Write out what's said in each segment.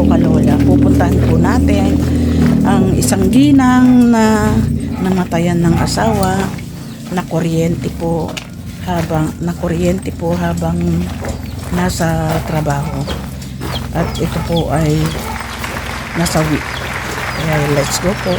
po kalola. Pupuntahan po natin ang isang ginang na namatayan ng asawa na kuryente po habang na kuryente po habang nasa trabaho. At ito po ay nasawi. Kaya let's go po.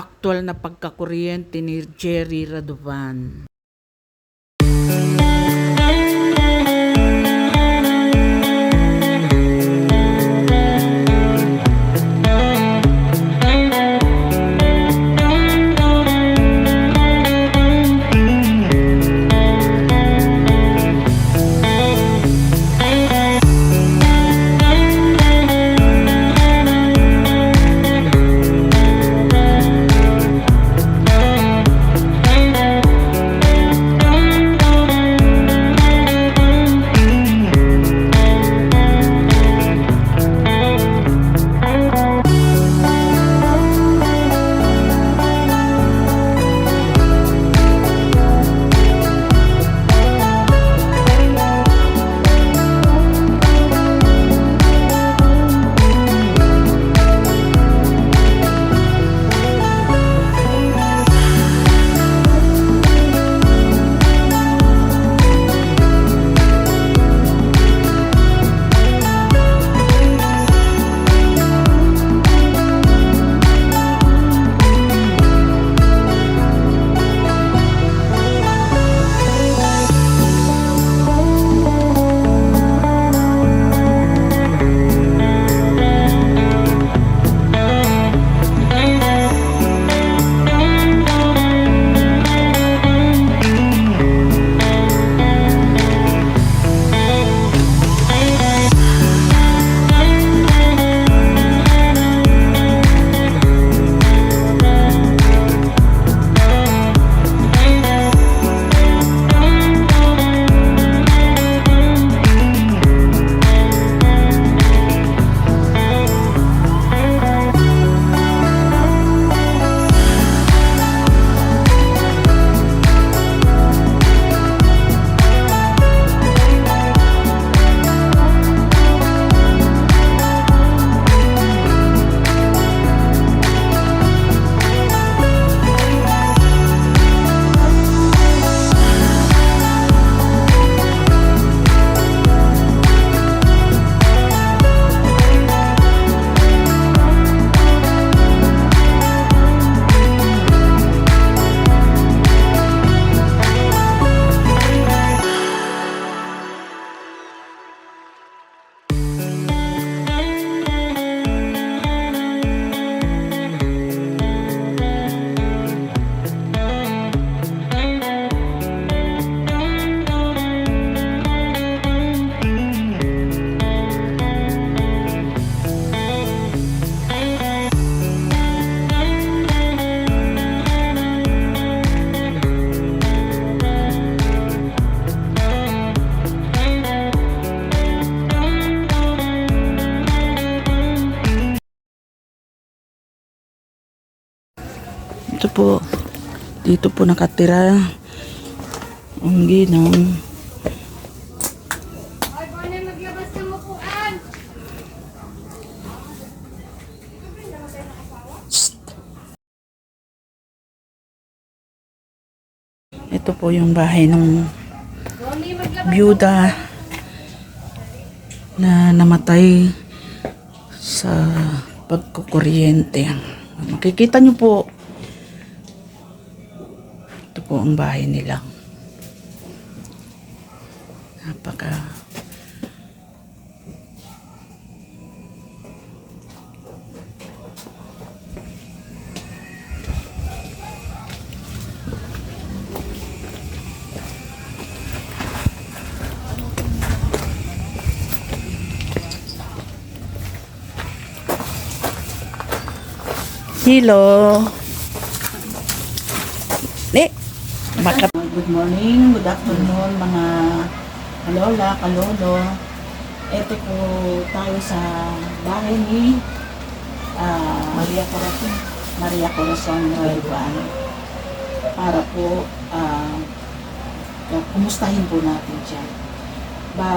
Aktual na pagkakuryente ni Jerry Radovan. Po, dito po nakatira ang ginang. Ito po yung bahay ng byuda na namatay sa pagkukuryente. Makikita nyo po, po ang bahay nila. Napaka Hello. Eh, Baka... Good morning, good afternoon mga kalola, kalolo. Ito po tayo sa bahay ni ah, Maria Corazon. Maria Corazon Nuevan. Para po ah, kumustahin po natin siya. Ba,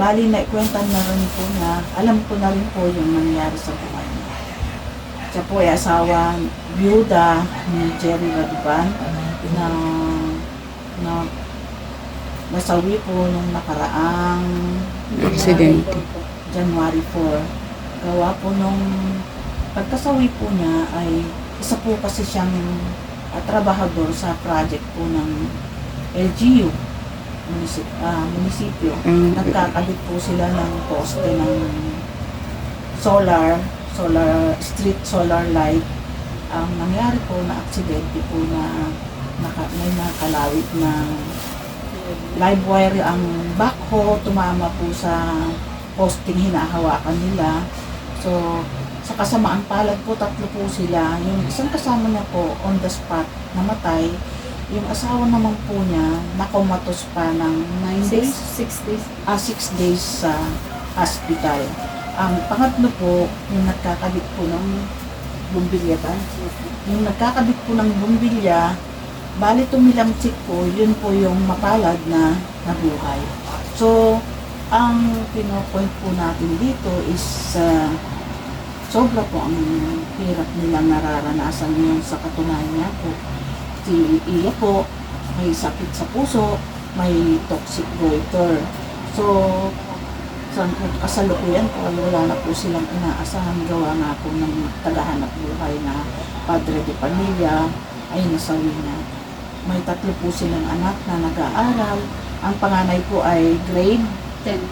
bali na ikwenta na rin po na, alam ko na rin po yung nangyari sa buhay niya. Siya po ay asawa, byuda ni Jerry Radivan na, na nasawi po nung nakaraang Aksidente. January 4. Gawa po nung pagkasawi po niya ay isa po kasi siyang ah, trabahador sa project po ng LGU munisip, ah, munisipyo. Mm. Nagkakabit po sila ng poste ng solar, solar, street solar light. Ang nangyari po na aksidente po na naka, may nakalawit na live wire ang backhoe, tumama po sa posting hinahawakan nila. So, sa kasamaan palad po, tatlo po sila. Yung isang kasama niya po, on the spot, namatay. Yung asawa naman po niya, nakomatos pa ng 9 days, Six days. ah, 6 days sa hospital. Ang pangatlo po, yung nagkakabit po ng bumbilya ba? Yung nagkakabit po ng bumbilya, bali tumilamsik po, yun po yung mapalad na nabuhay. So, ang pinopoint po natin dito is uh, sobra po ang hirap nilang nararanasan ngayon sa katunayan niya po. Si Iya po, may sakit sa puso, may toxic goiter. So, sa kasalukuyan po, wala na po silang inaasahan gawa nga po ng tagahanap buhay na padre de pamilya ay nasawi na. May tatlo po silang anak na nag-aaral. Ang panganay po ay grade Ten.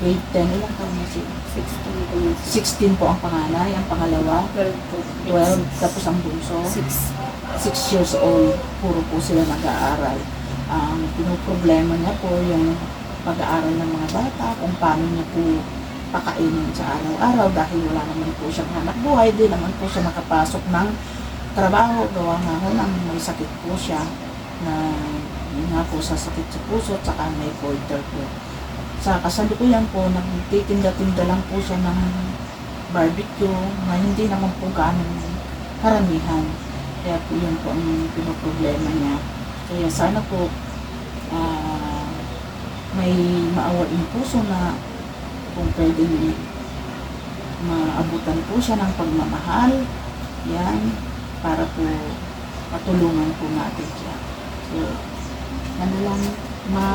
grade 10. Ilang taon na po yun. 16 po ang panganay. Ang pangalawa, Twelve po. 12. Tapos ang bunso, Six. 6 years old. Puro po sila nag-aaral. Ang pinoproblema niya po yung pag-aaral ng mga bata, kung paano niya po pakainin sa araw-araw dahil wala naman po siyang hanap buhay, di naman po siya nakapasok ng trabaho, gawa nga ho ng may sakit po siya na yun nga po sa puso at saka may goiter po. Sa kasalukuyan po, nagtitinda-tinda lang po siya ng barbecue na hindi naman po ganong karamihan. Kaya po yun po ang pinoproblema niya. Kaya sana po ah, may maawain puso na kung pwedeng maabutan po siya ng pagmamahal. Yan, para po patulungan po natin siya. So, ano lang, ma,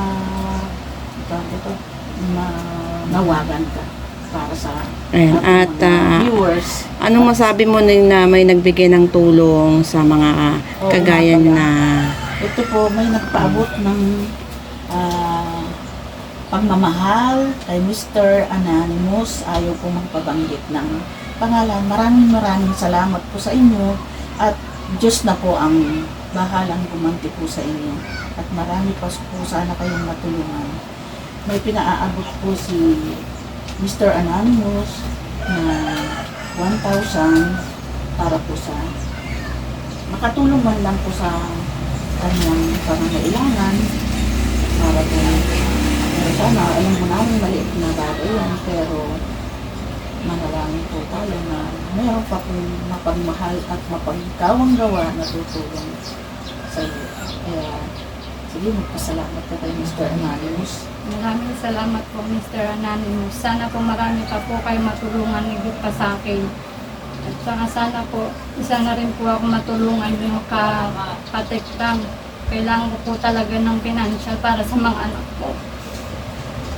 tawag ito, manawagan ka para sa Ayan, at, ah, viewers. Anong masabi mo na na may nagbigay ng tulong sa mga Oo, kagaya na Ito po, may nagpaabot ng ah, pagmamahal kay Mr. Anonymous. Ayaw po magpabanggit ng pangalan. Maraming maraming salamat po sa inyo at Diyos na po ang bahalang gumanti po sa inyo. At marami pa po sana kayong matulungan. May pinaaabot po si Mr. Anonymous na 1,000 para po sa makatulong man lang po sa kanyang pangangailangan para po eh, sana alam mo namin maliit na bagay yan pero manalangin po tayo na mayroon pa pong mapagmahal at mapagkawang gawa na tutulong sa iyo. Kaya sige, magpasalamat ka kay Mr. Anonymous. Maraming salamat po, Mr. Anonymous. Sana po marami pa po kayo matulungan higit pa sa akin. At saka sana po, isa na rin po ako matulungan yung ka katekram. Kailangan ko po talaga ng financial para sa mga anak ko.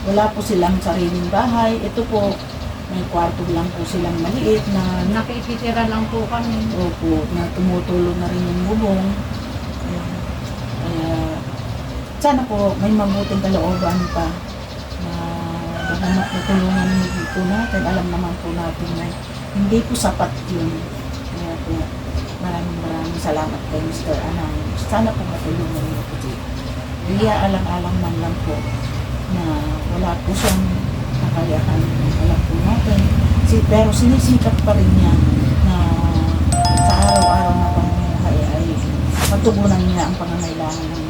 Wala po silang sariling bahay. Ito po, may kwarto lang po silang maliit na Nakikitira lang po kami. Opo, na tumutulong na rin yung bubong. Sana po may mabuting kalooban pa na bagamat natulungan po natin, alam naman po natin na hindi po sapat yun. Kaya po, maraming maraming salamat kay Mr. Anang. Sana po matulungan niyo po dito. Hindi alang-alang man lang po na wala po siyang kakayahan. Alam po natin. Si, pero sinisikap pa rin niya na sa araw-araw na pamumuhay ay matugunan niya ang pangangailangan